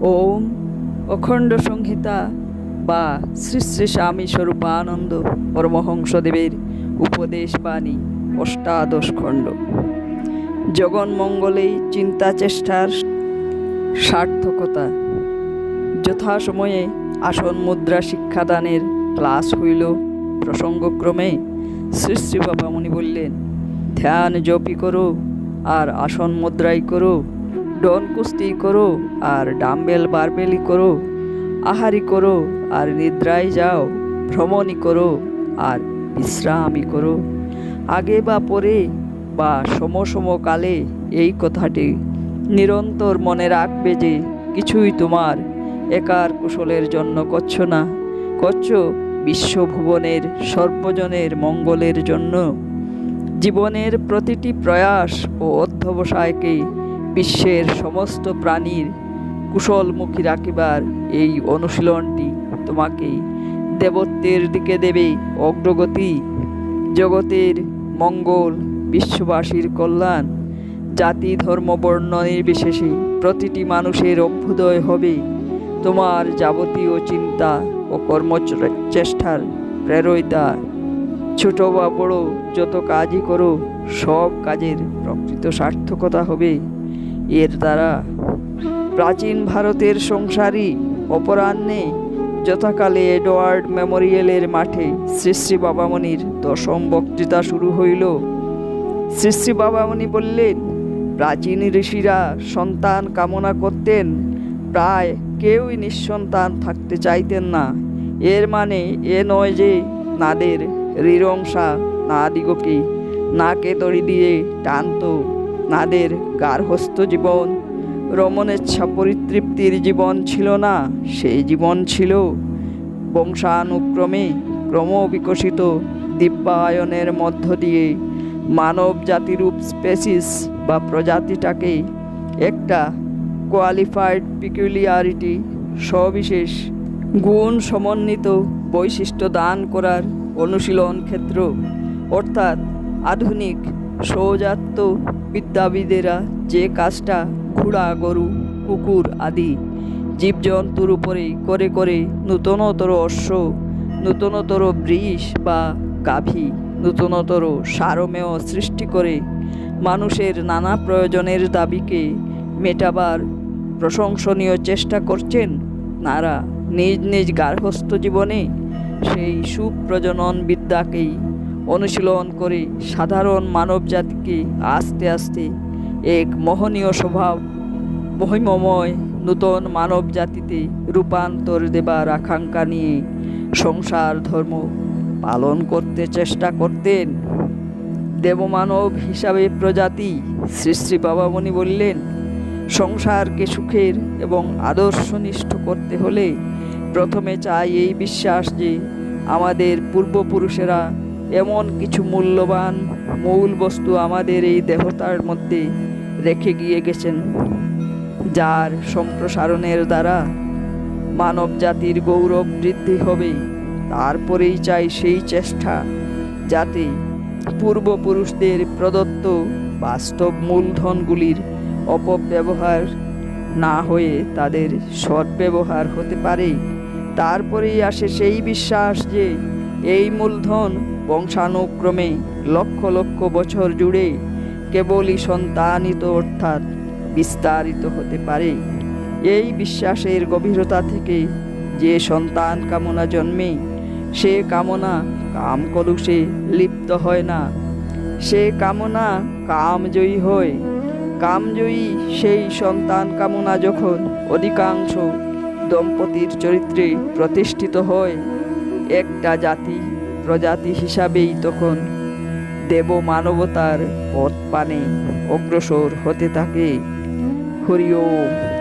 ওম অখণ্ড সংহিতা বা শ্রী শ্রী স্বামী স্বরূপানন্দ পরমহংসদেবের উপদেশ বাণী অষ্টাদশ খণ্ড। জগন্মঙ্গলেই চিন্তা চেষ্টার সার্থকতা। যথাসময়ে আসন মুদ্রা শিক্ষাদানের ক্লাস হইল। প্রসঙ্গক্রমে শ্রী শ্রী বাবামণি বললেন, ধ্যান জপি করো আর আসন মুদ্রাই করো। ডন কুস্তি করো আর ডাম্বেল বারবেলি করো, আহারি করো আর নিদ্রায় যাও, ভ্রমণই করো আর বিশ্রামই করো। আগে বা পরে বা সম সমকালে এই কথাটি নিরন্তর মনে রাখবে যে কিছুই তোমার একার কুশলের জন্য করছ না। করছ বিশ্বভুবনের সর্বজনের মঙ্গলের জন্য। জীবনের প্রতিটি প্রয়াস ও অধ্যবসায়কে বিশ্বের সমস্ত প্রাণীর কুশলমুখী রাখিবার এই অনুশীলনটি তোমাকে দেবত্বের দিকে দেবে অগ্রগতি, জগতের মঙ্গল, বিশ্ববাসীর কল্যাণ, জাতি ধর্ম বর্ণ নির্বিশেষে প্রতিটি মানুষের অভ্যুদয় হবে তোমার যাবতীয় চিন্তা ও কর্মচেষ্টার প্রেরয়িতা ছোট বা বড় যত কাজই করো, সব কাজের প্রকৃত সার্থকতা হবে এর দ্বারা প্রাচীন ভারতের সংসারী অপরাহ্নে যথাকালে এডওয়ার্ড মেমোরিয়ালের মাঠে শ্রী শ্রী বাবামণির দশম বক্তৃতা শুরু হইল। শ্রী শ্রী বাবামণি বললেন, প্রাচীন ঋষিরা সন্তান কামনা করতেন, প্রায় কেউই নিঃসন্তান থাকতে চাইতেন না। এর মানে এ নয় যে নাদের রিরংসা নাদিগকে নাকে দড়ি দিয়ে টানত নাদের গার্হস্থ জীবন। রমণেচ্ছা পরিতৃপ্তির জীবন ছিল না, সেই জীবন ছিল বংশানুক্রমে ক্রমবিকশিত দিব্যায়নের মধ্য দিয়ে মানব জাতিরূপ স্পেসিস বা প্রজাতিটাকে একটা কোয়ালিফাইড পিকুলিয়ারিটি সবিশেষ গুণ সমন্বিত বৈশিষ্ট্য দান করার অনুশীলন ক্ষেত্র, অর্থাৎ আধুনিক সৌজাত্য বিদ্যাবিদেরা যে কাজটা ঘোড়া, গরু, কুকুর আদি জীবজন্তুর উপরে করে করে নূতনতর অশ্ব, নূতনতর বৃষ বা গাভী, নূতনতর সারমেয় সৃষ্টি করে মানুষের নানা প্রয়োজনের দাবিকে মেটাবার প্রশংসনীয় চেষ্টা করছেন নারা নিজ নিজ গার্হস্থ জীবনে সেই সুপ্রজনন বিদ্যাকেই অনুশীলন করে। সাধারণ মানব জাতিকে আস্তে আস্তে এক মোহনীয় স্বভাব, মহিমময় নূতন মানব জাতিতে রূপান্তর দেবার আকাঙ্ক্ষা নিয়ে সংসার ধর্ম পালন করতে চেষ্টা করতেন। দেবমানব হিসাবে প্রজাতি শ্রী বাবামণি বললেন, সংসারকে সুখের এবং আদর্শনিষ্ঠ করতে হলে প্রথমে চাই এই বিশ্বাস যে আমাদের পূর্বপুরুষেরা এমন কিছু মূল্যবান মূল বস্তু আমাদের এই দেহতার মধ্যে রেখে গিয়ে গেছেন, যার সম্প্রসারণের দ্বারা মানব জাতির গৌরব বৃদ্ধি হবে। তারপরেই চাই সেই চেষ্টা যাতে পূর্বপুরুষদের প্রদত্ত বাস্তব মূলধনগুলির অপব্যবহার না হয়ে তাদের সদ্ব্যবহার হতে পারে। তারপরেই আসে সেই বিশ্বাস যে এই মূলধন বংশানুক্রমে লক্ষ লক্ষ বছর জুড়ে কেবলই সন্তানিত অর্থাৎ বিস্তারিত হতে পারে। এই বিশ্বাসের গভীরতা থেকে যে সন্তান কামনা জন্মে, সে কামনা কাম কলুষে লিপ্ত হয় না। সে কামনা কামজয়ী হয়। কামজয়ী সেই সন্তান কামনা যখন অধিকাংশ দম্পতির চরিত্রে প্রতিষ্ঠিত হয়, একটা জাতি প্রজাতি হিসাবেই তখন দেব মানবতার পথ পানে অগ্রসর হতে থাকে। হরি ওম